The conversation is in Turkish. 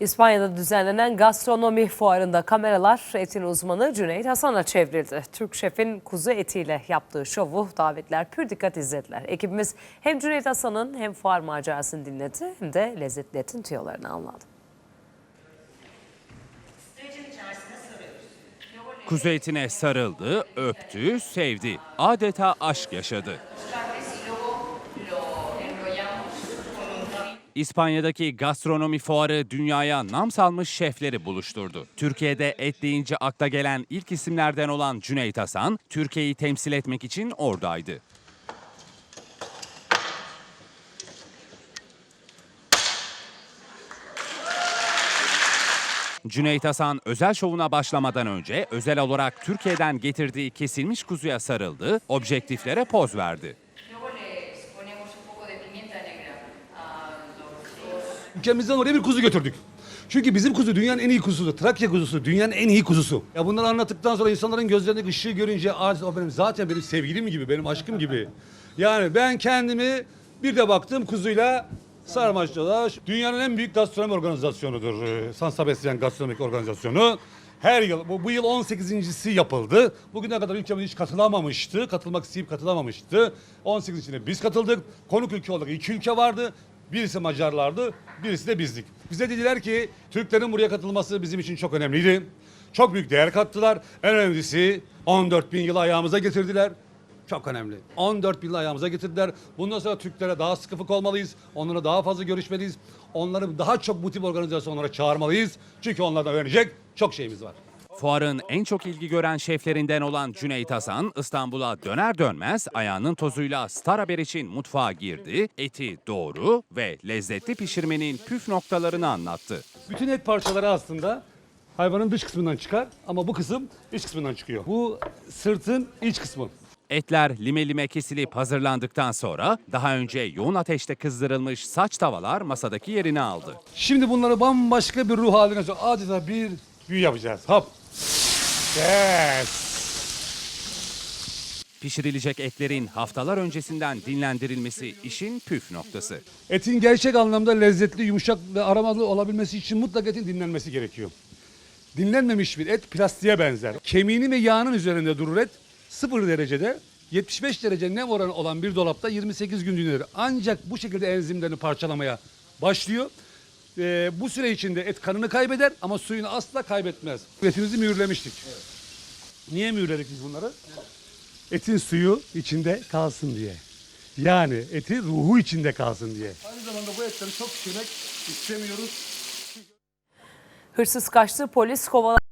İspanya'da düzenlenen gastronomi fuarında kameralar etin uzmanı Cüneyt Hasan'a çevrildi. Türk şefin kuzu etiyle yaptığı şovu davetler pür dikkat izlediler. Ekibimiz hem Cüneyt Hasan'ın hem fuar macerasını dinledi hem de lezzetli etin tüyolarını anladı. Kuzu etine sarıldı, öptü, sevdi. Adeta aşk yaşadı. İspanya'daki gastronomi fuarı dünyaya nam salmış şefleri buluşturdu. Türkiye'de et deyince akla gelen ilk isimlerden olan Cüneyt Hasan, Türkiye'yi temsil etmek için oradaydı. Cüneyt Hasan özel şovuna başlamadan önce özel olarak Türkiye'den getirdiği kesilmiş kuzuya sarıldı, objektiflere poz verdi. Ülkemizden oraya bir kuzu götürdük. Çünkü bizim kuzu dünyanın en iyi kuzusudur. Trakya kuzusu dünyanın en iyi kuzusu. Ya bunları anlattıktan sonra insanların gözlerindeki ışığı görünce "Aa, o benim zaten benim sevgilim gibi, benim aşkım gibi. Yani ben kendimi bir de baktım kuzuyla sarmaş dolaş. Dünyanın en büyük gastronomi organizasyonudur. Ee, San Sebastian Gastronomik Organizasyonu. Her yıl, bu, bu yıl 18.si yapıldı. Bugüne kadar ülkemiz hiç katılamamıştı. Katılmak isteyip katılamamıştı. 18 içinde biz katıldık. Konuk ülke olarak iki ülke vardı. Birisi Macarlardı, birisi de bizdik. Bize dediler ki Türklerin buraya katılması bizim için çok önemliydi. Çok büyük değer kattılar. En önemlisi 14 bin yıl ayağımıza getirdiler. Çok önemli. 14 bin yıl ayağımıza getirdiler. Bundan sonra Türklere daha sıkı olmalıyız. Onlara daha fazla görüşmeliyiz. Onları daha çok bu tip organizasyonlara çağırmalıyız. Çünkü onlardan öğrenecek çok şeyimiz var. Fuarın en çok ilgi gören şeflerinden olan Cüneyt Hasan, İstanbul'a döner dönmez ayağının tozuyla Star Haber için mutfağa girdi, eti doğru ve lezzetli pişirmenin püf noktalarını anlattı. Bütün et parçaları aslında hayvanın dış kısmından çıkar ama bu kısım iç kısmından çıkıyor. Bu sırtın iç kısmı. Etler lime lime kesilip hazırlandıktan sonra daha önce yoğun ateşte kızdırılmış saç tavalar masadaki yerini aldı. Şimdi bunları bambaşka bir ruh haline adeta bir büyü yapacağız. Hop. Yes. Pişirilecek etlerin haftalar öncesinden dinlendirilmesi işin püf noktası. Etin gerçek anlamda lezzetli, yumuşak ve aromalı olabilmesi için mutlaka etin dinlenmesi gerekiyor. Dinlenmemiş bir et plastiğe benzer. Kemiğinin ve yağının üzerinde durur et. 0 derecede 75 derece nem oranı olan bir dolapta 28 gün dinlenir. Ancak bu şekilde enzimlerini parçalamaya başlıyor. Ee, bu süre içinde et kanını kaybeder ama suyunu asla kaybetmez. Etimizi mühürlemiştik. Niye mühürledik biz bunları? Etin suyu içinde kalsın diye. Yani eti ruhu içinde kalsın diye. Aynı zamanda bu etleri çok pişirmek istemiyoruz. Hırsız kaçtı, polis kovaladı.